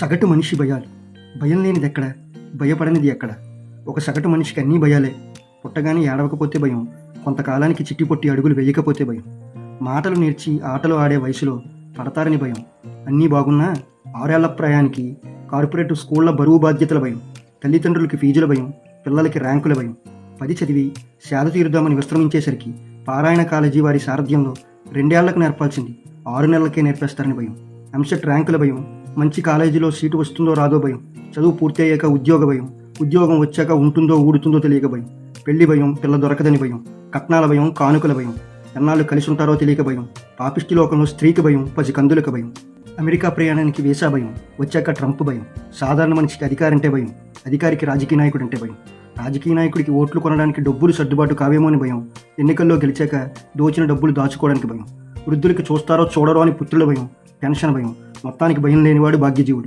సగటు మనిషి భయాలు. భయం లేనిది ఎక్కడ? భయపడనిది ఎక్కడ? ఒక సగటు మనిషికి అన్నీ భయాలే. పుట్టగానే ఏడవకపోతే భయం. కొంతకాలానికి చిట్టి పొట్టి అడుగులు వేయకపోతే భయం. మాటలు నేర్చి ఆటలు ఆడే వయసులో పడతారని భయం. అన్నీ బాగున్నా ఆరేళ్ళ ప్రయాణికి కార్పొరేట్ స్కూళ్ళ బరువు బాధ్యతల భయం. తల్లిదండ్రులకి ఫీజుల భయం. పిల్లలకి ర్యాంకుల భయం. పది చదివి సేద తీరుదామని విశ్రమించేసరికి పారాయణ కాలేజీ వారి సారథ్యంలో రెండేళ్ళకు నేర్పాల్సింది. ఆరు నెలలకే నేర్పేస్తారని భయం. ఎంసెట్ ర్యాంకుల భయం. మంచి కాలేజీలో సీటు వస్తుందో రాదో భయం. చదువు పూర్తి అయ్యాక ఉద్యోగ భయం. ఉద్యోగం వచ్చాక ఉంటుందో ఊడుతుందో తెలియక భయం. పెళ్ళి భయం పిల్ల దొరకదని భయం. కట్నాల భయం కానుకల భయం. ఎన్నాళ్ళు కలిసి ఉంటారో తెలియక భయం. పాపిష్టి లోకంలో స్త్రీకి భయం పసి కందులకు భయం. అమెరికా ప్రయాణానికి వీసా భయం. వచ్చాక ట్రంప్ భయం. సాధారణ మనిషికి అధికారంటే భయం. అధికారికి రాజకీయ నాయకుడు అంటే భయం. రాజకీయ నాయకుడికి ఓట్లు కొనడానికి డబ్బులు సర్దుబాటు కావేమో అని భయం. ఎన్నికల్లో గెలిచాక దోచిన డబ్బులు దాచుకోవడానికి భయం. వృద్ధులకి చూస్తారో చూడరో అని పుత్రుల భయం. టెన్షన్ భయం. మొత్తానికి భయం లేనివాడు భాగ్యజీవుడు.